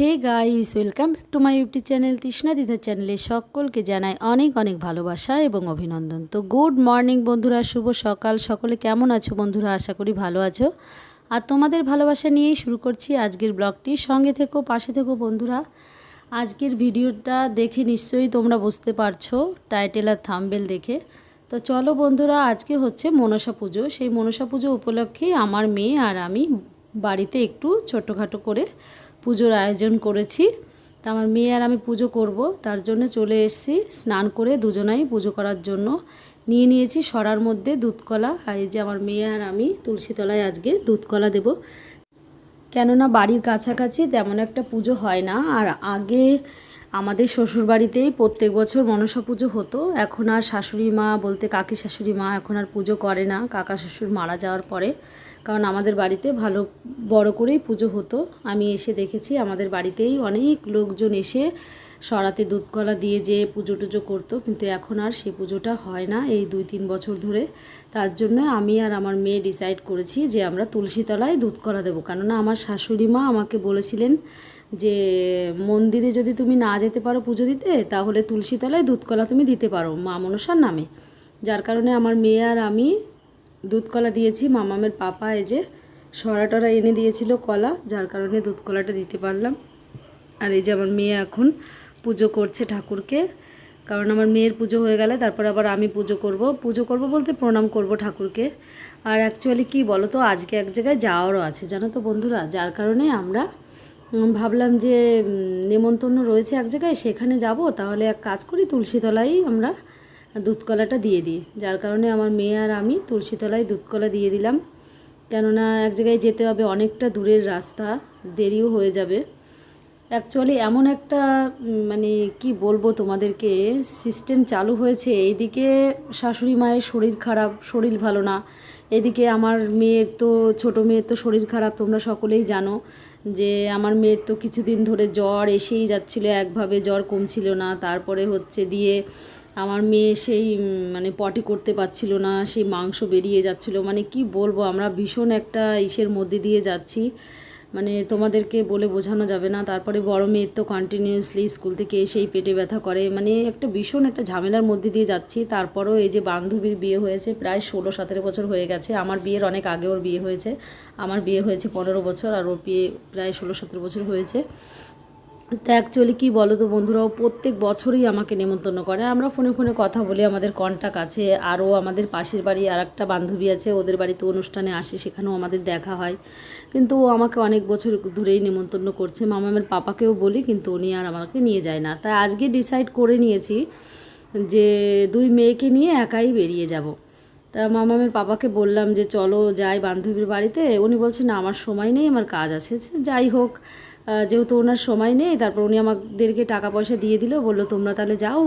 Hey guys, welcome back to my YouTube channel, Trishna দিদার চ্যানেলে সকলকে জানাই অনেক অনেক ভালোবাসা এবং অভিনন্দন। তো গুড মর্নিং বন্ধুরা, শুভ সকাল। সকলে কেমন আছো বন্ধুরা? আশা করি ভালো আছো। আর তোমাদের ভালোবাসা নিয়েই শুরু করছি আজকের ব্লগটি। সঙ্গে থেকো, পাশে থেকো বন্ধুরা। আজকের ভিডিওটা দেখে নিশ্চয়ই তোমরা বুঝতে পারছ, টাইটেল আর থাম্বেল দেখে। তো চলো বন্ধুরা, আজকে হচ্ছে মনসা পুজো। সেই মনসা পুজো উপলক্ষে আমার মেয়ে আর আমি বাড়িতে একটু ছোটোখাটো করে পুজোর আয়োজন করেছি। তা আমার মেয়ে আর আমি পুজো করব, তার জন্য চলে এসেছি স্নান করে দুজনাই পুজো করার জন্য। নিয়ে নিয়েছি সরার মধ্যে দুধকলা, আর এই যে আমার মেয়ে আর আমি তুলসীতলায় আজকে দুধকলা দেব। কেননা বাড়ির কাছাকাছি তেমন একটা পুজো হয় না, আর আগে আমাদের শ্বশুরবাড়িতেই প্রত্যেক বছর মনসা পুজো হতো, এখন আর শাশুড়ি মা বলতে কাকি শাশুড়ি মা এখন আর পুজো করে না, কাকা শ্বশুর মারা যাওয়ার পরে। কারণ আমাদের বাড়িতে ভালো, বড় করেই পুজো হতো। আমি এসে দেখেছি আমাদের বাড়িতেই অনেক লোকজন এসে সরাতে দুধকলা দিয়ে যে পুজো টুজো করতো, কিন্তু এখন আর সে পুজোটা হয় না এই দুই তিন বছর ধরে। তার জন্য আমি আর আমার মেয়ে ডিসাইড করেছি যে আমরা তুলসীতলায় দুধকলা দেবো। কেননা আমার শাশুড়ি মা আমাকে বলেছিলেন যে, মন্দিরে যদি তুমি না যেতে পারো পুজো দিতে, তাহলে তুলসীতলায় দুধকলা তুমি দিতে পারো, মা মনসার নামে। যার কারণে আমার মেয়ে আর আমি দুধ কলা দিয়েছি, মামামের পাপা এই যে সরা টরা এনে দিয়েছিল কলা, যার কারণে দুধ কলাটা দিতে পারলাম। আর এই যে আমার মেয়ে এখন পুজো করছে ঠাকুরকে, কারণ আমার মেয়ের পুজো হয়ে গেলে তারপর আবার আমি পুজো করব। পুজো করব বলতে প্রণাম করব ঠাকুরকে। আর অ্যাকচুয়ালি কি বলো তো আজকে এক জায়গায় যাওয়ারও আছে, জানো তো বন্ধুরা? যার কারণে আমরা ভাবলাম যে নেমন্তন্ন রয়েছে এক জায়গায়, সেখানে যাব। তাহলে এক কাজ করি, তুলসীতলাই আমরা দুধকলাটা দিয়ে দিই। যার কারণে আমার মেয়ে আর আমি তুলসীতলায় দুধকলা দিয়ে দিলাম। কেননা এক জায়গায় যেতে হবে, অনেকটা দূরের রাস্তা, দেরিও হয়ে যাবে। অ্যাকচুয়ালি এমন একটা মানে কি বলব তোমাদেরকে সিস্টেম চালু হয়েছে। এইদিকে শাশুড়ি মায়ের শরীর খারাপ, শরীর ভালো না। এদিকে আমার মেয়ের তো, ছোট মেয়ের তো শরীর খারাপ, তোমরা সকলেই জানো যে আমার মেয়ের তো কিছুদিন ধরে জ্বর এসেই যাচ্ছিল, একভাবে জ্বর কমছিল না। তারপরে হচ্ছে দিয়ে আমার মেয়ে সেই মানে পটি করতে পারছিল না, সেই মাংস বেরিয়ে যাচ্ছিল। মানে কি বলব, আমরা ভীষণ একটা ইসের মধ্যে দিয়ে যাচ্ছি। মানে তোমাদেরকে বলে বোঝানো যাবে না। তারপরে বড় মেয়ের তো কন্টিনিউয়াসলি স্কুল থেকে এসেই পেটে ব্যথা করে। মানে একটা ভীষণ একটা ঝামেলার মধ্যে দিয়ে যাচ্ছি। তারপরেও এই যে বান্ধবীর বিয়ে হয়েছে, প্রায় ষোলো সতেরো বছর হয়ে গেছে। আমার বিয়ের অনেক আগে ওর বিয়ে হয়েছে। আমার বিয়ে হয়েছে পনেরো বছর আর ওর বিয়ে প্রায় ষোলো সতেরো বছর হয়েছে। তো অ্যাকচুয়ালি কী বলো তো বন্ধুরাও প্রত্যেক বছরই আমাকে নেমন্তন্ন করে। আমরা ফোনে ফোনে কথা বলি, আমাদের কন্টাক্ট আছে, আরও আমাদের পাশের বাড়ি আর একটা বান্ধবী আছে, ওদের বাড়িতে অনুষ্ঠানে আসে, সেখানেও আমাদের দেখা হয়। কিন্তু ও আমাকে অনেক বছর ধরেই নেমন্তন্ন করছে। মামা মামামের পাপাকেও বলি, কিন্তু উনি আর আমাকে নিয়ে যায় না। তাই আজকে ডিসাইড করে নিয়েছি যে দুই মেয়েকে নিয়ে একাই বেরিয়ে যাব। তা মামামের পাপাকে বললাম যে, চলো যাই বান্ধবীর বাড়িতে। উনি বলছে, না, আমার সময় নেই, আমার কাজ আছে। যাই হোক যেহেতু ওনার সময় নেই, তারপর উনি আমাদেরকে টাকা পয়সা দিয়ে দিল, বলল, তোমরা তাহলে যাও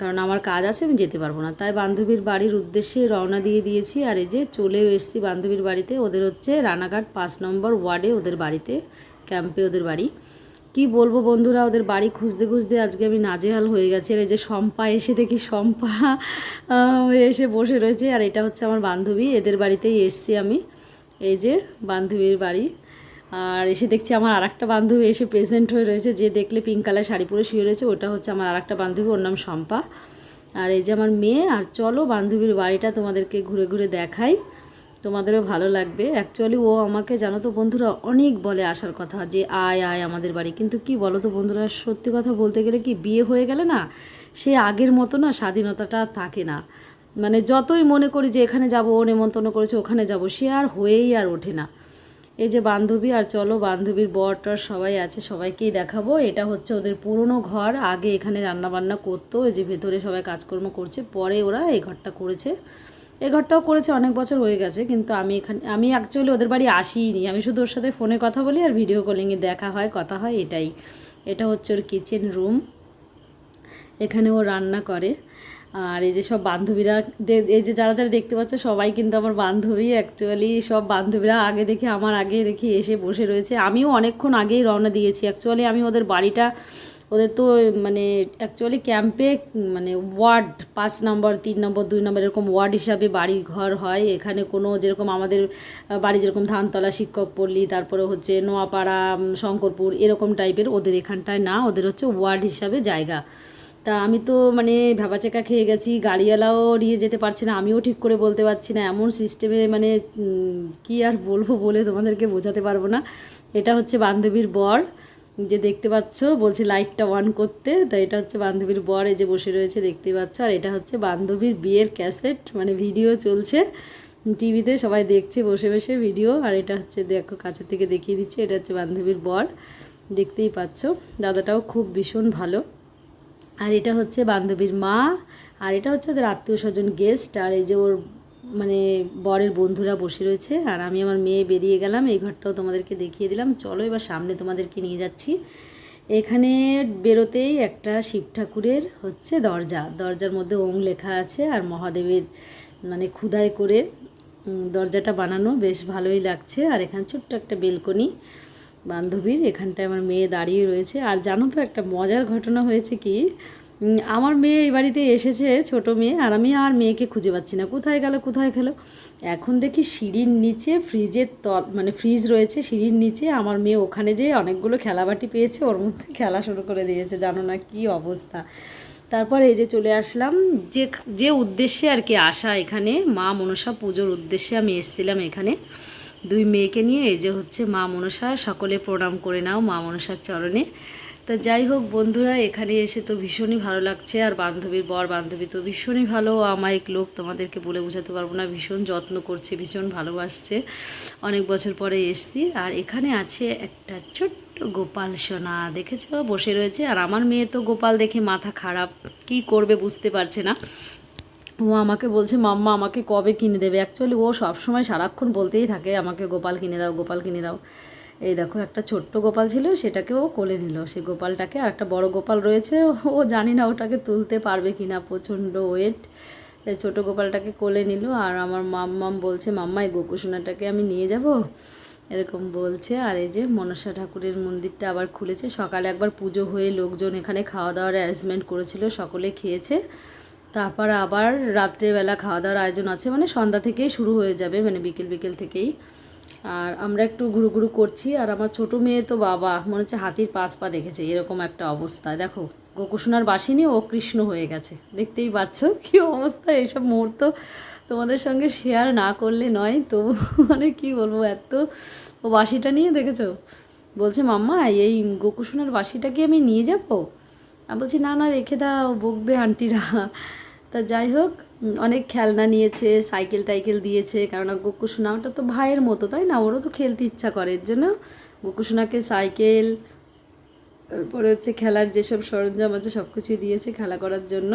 কারণ আমার কাজ আছে, আমি যেতে পারব না। তাই বান্ধবীর বাড়ির উদ্দেশ্যে রওনা দিয়ে দিয়েছি, আর এই যে চলেও এসেছি বান্ধবীর বাড়িতে। ওদের হচ্ছে রানাঘাট পাঁচ নম্বর ওয়ার্ডে ওদের বাড়িতে, ক্যাম্পে ওদের বাড়ি। কি বলব বন্ধুরা, ওদের বাড়ি খুঁজতে খুঁজতে আজকে আমি নাজেহাল হয়ে গেছি, আর এই যে শম্পা এসে দেখি, শম্পা এসে বসে রয়েছে, আর এটা হচ্ছে আমার বান্ধবী, এদের বাড়িতেই এসছি আমি। এই যে বান্ধবীর বাড়ি আর এসে দেখছি আমার আর একটা বান্ধবী এসে প্রেজেন্ট হয়ে রয়েছে, যে দেখলে পিঙ্ক কালার শাড়ি পরে শুয়ে রয়েছে, ওটা হচ্ছে আমার আর একটা বান্ধবী, ওর নাম শম্পা। আর এই যে আমার মেয়ে, আর চলো বান্ধবীর বাড়িটা তোমাদেরকে ঘুরে ঘুরে দেখাই, তোমাদেরও ভালো লাগবে। অ্যাকচুয়ালি ও আমাকে, জানো তো বন্ধুরা, অনেক বলে আসার কথা, যে আয় আয় আমাদের বাড়ি। কিন্তু কি বলো তো বন্ধুরা, সত্যি কথা বলতে গেলে কি বিয়ে হয়ে গেলে না, সে আগের মতো না স্বাধীনতাটা থাকে না। মানে যতই মনে করি যে এখানে যাব, ও নেমন্তন্ন করেছে, ওখানে যাব, সে আর হয়েই আর ওঠে না। এই যে বান্ধবী আর চলো বান্ধবীর বরটার সবাই আছে, সবাইকেই দেখাবো। এটা হচ্ছে ওদের পুরনো ঘর। আগে এখানে রান্না বান্না করতো, এই যে ভেতরে সবাই কাজকর্ম করছে। পরে ওরা এই ঘরটা করেছে। এই ঘরটাও করেছে, অনেক বছর হয়ে গেছে, কিন্তু আমি এখানে আমি অ্যাকচুয়ালি ওদের বাড়ি আসিনি। আমি শুধু ওর সাথে ফোনে কথা বলি আর ভিডিও কলিংয়ে দেখা হয়, কথা হয়, এটাই। এটা হচ্ছে ওর কিচেন রুম এখানে ও রান্না করে। আর এই যে সব বান্ধবীরা এই যে যারা যারা দেখতে পাচ্ছ, সবাই কিন্তু আমার বান্ধবী। অ্যাকচুয়ালি সব বান্ধবীরা আগে দেখে আমার আগে দেখে এসে বসে রয়েছে। আমিও অনেকক্ষণ আগেই রওনা দিয়েছি। অ্যাকচুয়ালি আমি ওদের বাড়িটা, ওদের তো মানে অ্যাকচুয়ালি ক্যাম্পে মানে ওয়ার্ড পাঁচ নম্বর, তিন নম্বর, দুই নম্বর এরকম ওয়ার্ড হিসাবে বাড়ি ঘর হয়। এখানে কোনো যেরকম আমাদের বাড়ি যেরকম ধানতলা শিক্ষক পল্লী তারপরে হচ্ছে নোয়াপাড়া শঙ্করপুর, এরকম টাইপের ওদের এখানটায় না, ওদের হচ্ছে ওয়ার্ড হিসাবে জায়গা। তা আমি তো মানে ভেবাচেকা খেয়ে গেছি, গাড়িওয়ালাও নিয়ে যেতে পারছে না, আমিও ঠিক করে বলতে পারছি না, এমন সিস্টেমে মানে কি আর বলব বলে তোমাদেরকে বোঝাতে পারব না। এটা হচ্ছে বান্ধবীর বর যে দেখতে পাচ্ছ, বলছে লাইটটা অন করতে, তো এটা হচ্ছে বান্ধবীর বর, এই যে বসে রয়েছে, দেখতে পাচ্ছ, আর এটা হচ্ছে বান্ধবীর বিয়ের ক্যাসেট মানে ভিডিও চলছে টিভিতে সবাই দেখছে, বসে বসে ভিডিও আর এটা হচ্ছে দেখো কাছের থেকে দেখিয়ে দিচ্ছে, এটা হচ্ছে বান্ধবীর বর, দেখতেই পাচ্ছ, দাদাটাও খুব ভীষণ ভালো। আর এটা হচ্ছে বান্ধবীর মা, আর এটা হচ্ছে ওদের আত্মীয় স্বজন গেস্ট আর এই যে ওর মানে বরের বন্ধুরা বসে রয়েছে, আর আমি আমার মেয়ে বেরিয়ে গেলাম, এই ঘরটাও তোমাদেরকে দেখিয়ে দিলাম। চলো এবার সামনে তোমাদেরকে নিয়ে যাচ্ছি। এখানে বেরোতেই একটা শিব ঠাকুরের হচ্ছে দরজা। দরজার মধ্যে ওং লেখা আছে, আর মহাদেবের মানে খুদাই করে দরজাটা বানানো বেশ ভালোই লাগছে। আর এখানে ছোট্ট একটা বেলকনি। বান্ধবীর, এখানটায় আমার মেয়ে দাঁড়িয়ে রয়েছে। আর জানো তো, একটা মজার ঘটনা হয়েছে কি? আমার মেয়ে এই বাড়িতে এসেছে, ছোট মেয়ে, আর আমি আর মেয়েকে খুঁজে পাচ্ছি না। কোথায় গেল কোথায় গেল এখন দেখি সিঁড়ির নিচে ফ্রিজের তল মানে ফ্রিজ রয়েছে সিঁড়ির নিচে। আমার মেয়ে ওখানে যেয়ে অনেকগুলো খেলাবাটি পেয়েছে, ওর মধ্যে খেলা শুরু করে দিয়েছে। জানো না কি অবস্থা। তারপর এই যে চলে আসলাম, যে যে উদ্দেশ্যে আর কি আসা এখানে, মা মনসা পুজোর উদ্দেশ্যে আমি এসেছিলাম এখানে। দুই মেয়েকে নিয়ে, এই যে হচ্ছে মা মনসা, সকলে প্রণাম করে নাও মা মনসার চরণে। তা যাই হোক বন্ধুরা, এখানে এসে তো ভীষণই ভালো লাগছে, আর বান্ধবীর বর বান্ধবী তো ভীষণই ভালো। আমায়িক লোক তোমাদেরকে বলে বোঝাতে পারব না, ভীষণ যত্ন করছে, ভীষণ ভালোবাসছে। অনেক বছর পরে এসছি, আর এখানে আছে একটা ছোট্ট গোপাল সোনা, দেখেছ? বসে রয়েছে, আর আমার মেয়ে তো গোপাল দেখে মাথা খারাপ, কি করবে বুঝতে পারছে না। ও আমাকে বলছে, মাম্মা, আমাকে কবে কিনে দেবে? অ্যাকচুয়ালি ও সবসময় সারাক্ষণ বলতেই থাকে, আমাকে গোপাল কিনে দাও, গোপাল কিনে দাও। এই দেখো, একটা ছোট্ট গোপাল ছিল, সেটাকে ও কোলে নিল। সেই গোপালটাকে আর একটা বড় গোপাল রয়েছে, ও জানি না ওটাকে তুলতে পারবে কি না প্রচণ্ড ওয়েট এই ছোটো গোপালটাকে কোলে নিল আর আমার মাম্মাম বলছে, মাম্মা, এই গোকুসোনাটাকে আমি নিয়ে যাব? এরকম বলছে, আর এই যে মনসা ঠাকুরের মন্দিরটা আবার খুলেছে। সকালে একবার পুজো হয়ে লোকজন এখানে খাওয়া দাওয়ার অ্যারেঞ্জমেন্ট করেছিল, সকলে খেয়েছে। তারপর আবার রাত্রেবেলা খাওয়া দাওয়ার আয়োজন আছে মানে সন্ধ্যা থেকেই শুরু হয়ে যাবে মানে বিকেল বিকেল থেকেই। আর আমরা একটু ঘুরু ঘুরু করছি, আর আমার ছোট মেয়ে তো বাবা, মনে হচ্ছে হাতির পাশ পা দেখেছে, এরকম একটা অবস্থা। দেখো, গোকুসোনার বাসিনী ও কৃষ্ণ হয়ে গেছে, দেখতেই পাচ্ছ কি অবস্থা, এইসব মুহূর্ত তোমাদের সঙ্গে শেয়ার না করলে নয় তো মানে কি বলব, এত ও বাসিটা নিয়ে দেখেছ? বলছে, মাম্মা, এই গোকুসোনার বাসিটা কি আমি নিয়ে যাব? আমি বলছি, না না, রেখে দাও, বকবে আন্টিরা। তা যাই হোক অনেক খেলনা নিয়েছে, সাইকেল টাইকেল দিয়েছে কারণ গোকুসোনা ওটা তো ভাইয়ের মতো, তাই না? ওরও তো খেলতে ইচ্ছা করে, এর জন্য গোকুসোনাকে সাইকেল, তারপরে হচ্ছে খেলার যেসব সরঞ্জাম আছে সব কিছুই দিয়েছে খেলা করার জন্য।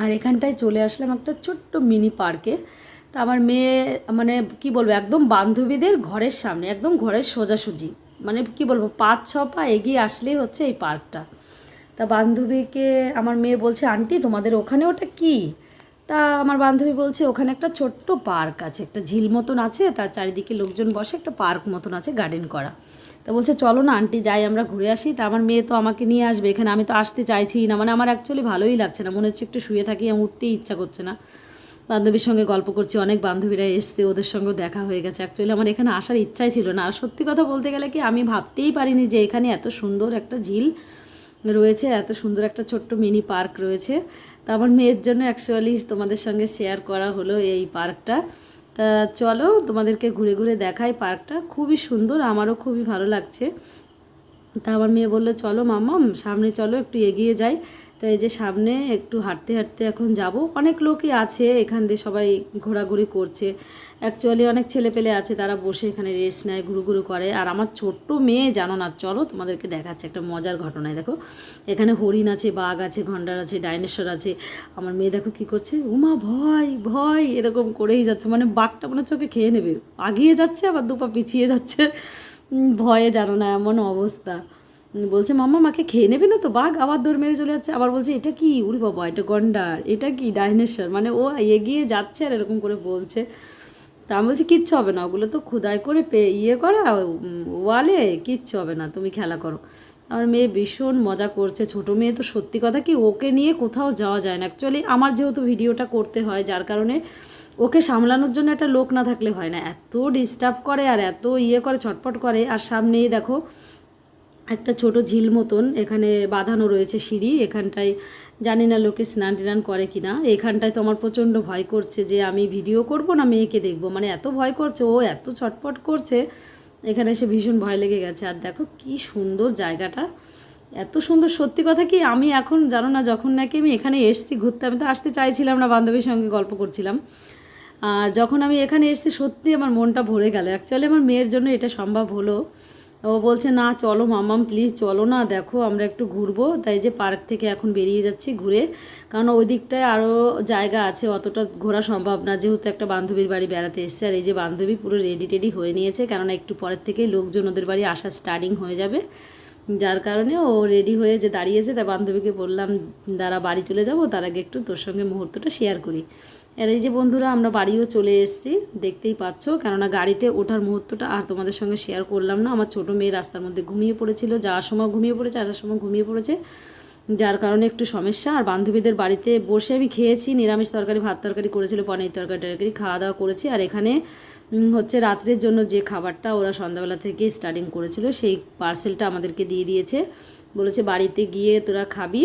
আর এখানটায় চলে আসলাম একটা ছোট্ট মিনি পার্কে। তা আমার মেয়ে মানে কি বলব, একদম বান্ধবীদের ঘরের সামনে, একদম ঘরের সোজাসুজি। মানে কি বলব পাঁচ ছ পা এগিয়ে আসলেই হচ্ছে এই পার্কটা। তা বান্ধবীকে আমার মেয়ে বলছে, আন্টি, তোমাদের ওখানে ওটা কি? তা আমার বান্ধবী বলছে, ওখানে একটা ছোট্ট পার্ক আছে, একটা ঝিল মতন আছে তার চারিদিকে লোকজন বসে একটা পার্ক মতন আছে, গার্ডেন করা। তা বলছে, চলো না আন্টি, যাই, আমরা ঘুরে আসি। তা আমার মেয়ে তো আমাকে নিয়ে আসবে, এখানে আমি তো আসতে চাইছি না মানে আমার অ্যাকচুয়ালি ভালোই লাগছে না, মনে হচ্ছে একটু শুয়ে থাকি আমি উঠতেই ইচ্ছা করছে না। বান্ধবীর সঙ্গে গল্প করছি, অনেক বান্ধবীরা এসছে, ওদের সঙ্গেও দেখা হয়ে গেছে। অ্যাকচুয়ালি আমার এখানে আসার ইচ্ছাই ছিল না, আর সত্যি কথা বলতে গেলে কি, আমি ভাবতেই পারিনি যে এখানে এত সুন্দর একটা ঝিল রয়েছে, এত সুন্দর একটা ছোট্ট মিনি পার্ক রয়েছে। তা আমার মেয়ের জন্য অ্যাকচুয়ালি তোমাদের সঙ্গে শেয়ার করা হলো এই পার্কটা। তা চলো তোমাদেরকে ঘুরে ঘুরে দেখাই পার্কটা। খুবই সুন্দর, আমারও খুবই ভালো লাগছে। তা আমার মেয়ে বলল, চলো মামাম সামনে চলো, একটু এগিয়ে যাই। তো এই যে সামনে একটু হাঁটতে হাঁটতে এখন যাব। অনেক লোকই আছে, এখান দিয়ে সবাই ঘোরাঘুরি করছে। অ্যাকচুয়ালি অনেক ছেলেপেলে আছে, তারা বসে এখানে রেস্ট নেয়, ঘুরু ঘুরু করে। আর আমার ছোট্ট মেয়ে, জানো না, চলো তোমাদেরকে দেখাচ্ছে একটা মজার ঘটনায়, দেখো। এখানে হরিণ আছে, বাঘ আছে ঘন্ডার আছে, ডাইনোসর আছে। আমার মেয়ে দেখো কী করছে, উমা ভয় ভয়, এরকম করেই যাচ্ছে। মানে বাঘটা মনে ওকে খেয়ে নেবে। আগিয়ে যাচ্ছে, আবার দুপা পিছিয়ে যাচ্ছে। ভয়ে জানো না, এমন অবস্থা। বলছে, মাম্মা, মাকে খেয়ে নেবে না তো? বাঘ আবার দৌড় মেরে চলে যাচ্ছে। আবার বলছে, এটা কি? উড়ি বাবা, এটা গন্ডার, এটা কি ডাইনোসর? মানে ও এগিয়ে যাচ্ছে আর এরকম করে বলছে। তা আমি বলছি, কিচ্ছু হবে না, ওগুলো তো খুদাই করে পে ইয়ে করা, ওয়ালে কিচ্ছু হবে না, তুমি খেলা করো। আমার মেয়ে ভীষণ মজা করছে, ছোট মেয়ে তো সত্যি কথা কি ওকে নিয়ে কোথাও যাওয়া যায় না। অ্যাকচুয়ালি আমার যেহেতু ভিডিওটা করতে হয়, যার কারণে ওকে সামলানোর জন্য একটা লোক না থাকলে হয় না। এত ডিস্টার্ব করে আর এত ইয়ে করে, ছটপট করে, আর সামনেই দেখো একটা ছোট ঝিল মতন এখানে বাঁধানো রয়েছে সিঁড়ি, এখানটায় জানি না লোকে স্নান টান করে কি না এখানটায় তো আমার প্রচণ্ড ভয় করছে যে আমি ভিডিও করব না মেয়েকে দেখব। মানে এত ভয় করছে, ও এত ছটপট করছে, এখানে এসে ভীষণ ভয় লেগে গেছে। আর দেখো কি সুন্দর জায়গাটা, এত সুন্দর। সত্যি কথা কি, আমি এখন জানো না যখন নাকি আমি এখানে এসছি, ঘুরতে, আমি তো আসতে চাইছিলাম না, বান্ধবীর সঙ্গে গল্প করছিলাম। আর যখন আমি এখানে এসেছি, সত্যি আমার মনটা ভরে গেল। অ্যাকচুয়ালি আমার মেয়ের জন্য এটা সম্ভব হলো। ও বলছে, না, চলো মামাম প্লিজ চলো না, দেখো আমরা একটু ঘুরবো। তাই যে পার্ক থেকে এখন বেরিয়ে যাচ্ছি ঘুরে। কারণ ওই দিকটায় আরও জায়গা আছে, অতটা ঘোরা সম্ভব না। যেহেতু একটা বান্ধবীর বাড়ি বেড়াতে এসছে, আর এই যে বান্ধবী পুরো রেডি টেডি হয়ে নিয়েছে, কেননা একটু পরের থেকে লোকজন ওদের বাড়ি আসা স্টার্টিং হয়ে যাবে। যার কারণে ও রেডি হয়ে যে দাঁড়িয়েছে তাই বান্ধবীকে বললাম, দাঁড়া, বাড়ি চলে যাব, তার আগে একটু তোর সঙ্গে মুহূর্তটা শেয়ার করি। আর এই যে বন্ধুরা, আমরা বাড়িও চলে এসেছি। দেখতেই পাচ্ছ, কেননা গাড়িতে ওঠার মুহূর্তটা আর তোমাদের সঙ্গে শেয়ার করলাম না। আমার ছোটো মেয়ে রাস্তার মধ্যে ঘুমিয়ে পড়েছিল, যাওয়ার সময় ঘুমিয়ে পড়েছে, আসার সময় ঘুমিয়ে পড়েছে। যার কারণে একটু সমস্যা। আর বান্ধবীদের বাড়িতে বসে আমি খেয়েছি, নিরামিষ তরকারি, ভাত তরকারি করেছিল, পনির তরকারি টরকারি, খাওয়া দাওয়া করেছি। আর এখানে হচ্ছে রাত্রের জন্য যে খাবারটা ওরা সন্ধ্যাবেলা থেকে স্টার্টিং করেছিল, সেই পার্সেলটা আমাদেরকে দিয়ে দিয়েছে। বলেছে বাড়িতে গিয়ে তোরা খাবি।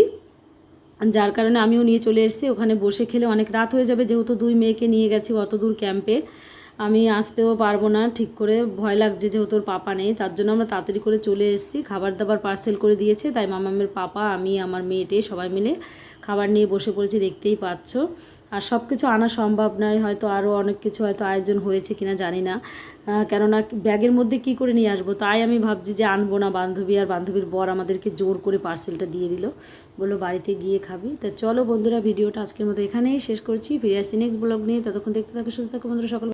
যার কারণে আমিও নিয়ে চলে এসেছি। ওখানে বসে খেলে অনেক রাত হয়ে যাবে। যেহেতু দুই মেয়েকে নিয়ে গেছি অত দূর ক্যাম্পে, আমি আসতেও পারব না। ঠিক করে ভয় লাগছে যেহেতু ওর পাপা নেই। তার জন্য আমরা তাড়াতাড়ি করে চলে এসেছি। খাবার দাবার পার্সেল করে দিয়েছে। তাই মামামের পাপা, আমি, আমার মেয়েটে সবাই মিলে খাবার নিয়ে বসে পড়েছি। দেখতেই পাচ্ছ। আর সব কিছু আনা সম্ভব নয়, হয়তো আরও অনেক কিছু হয়তো আয়োজন হয়েছে কিনা জানি না। কেননা ব্যাগের মধ্যে কি করে নিয়ে আসব? তাই আমি ভাবছি যে আনব না বান্ধবী, আর বান্ধবীর বর আমাদেরকে জোর করে পার্সেলটা দিয়ে দিল। বলল, বাড়িতে গিয়ে খাবি। তা চলো বন্ধুরা, ভিডিওটা আজকের মতো এখানেই শেষ করছি। ফিরে আসছি নেক্সট ব্লগ নিয়ে। ততক্ষণ দেখতে থাকো শুধু থাকো বন্ধুরা, সকল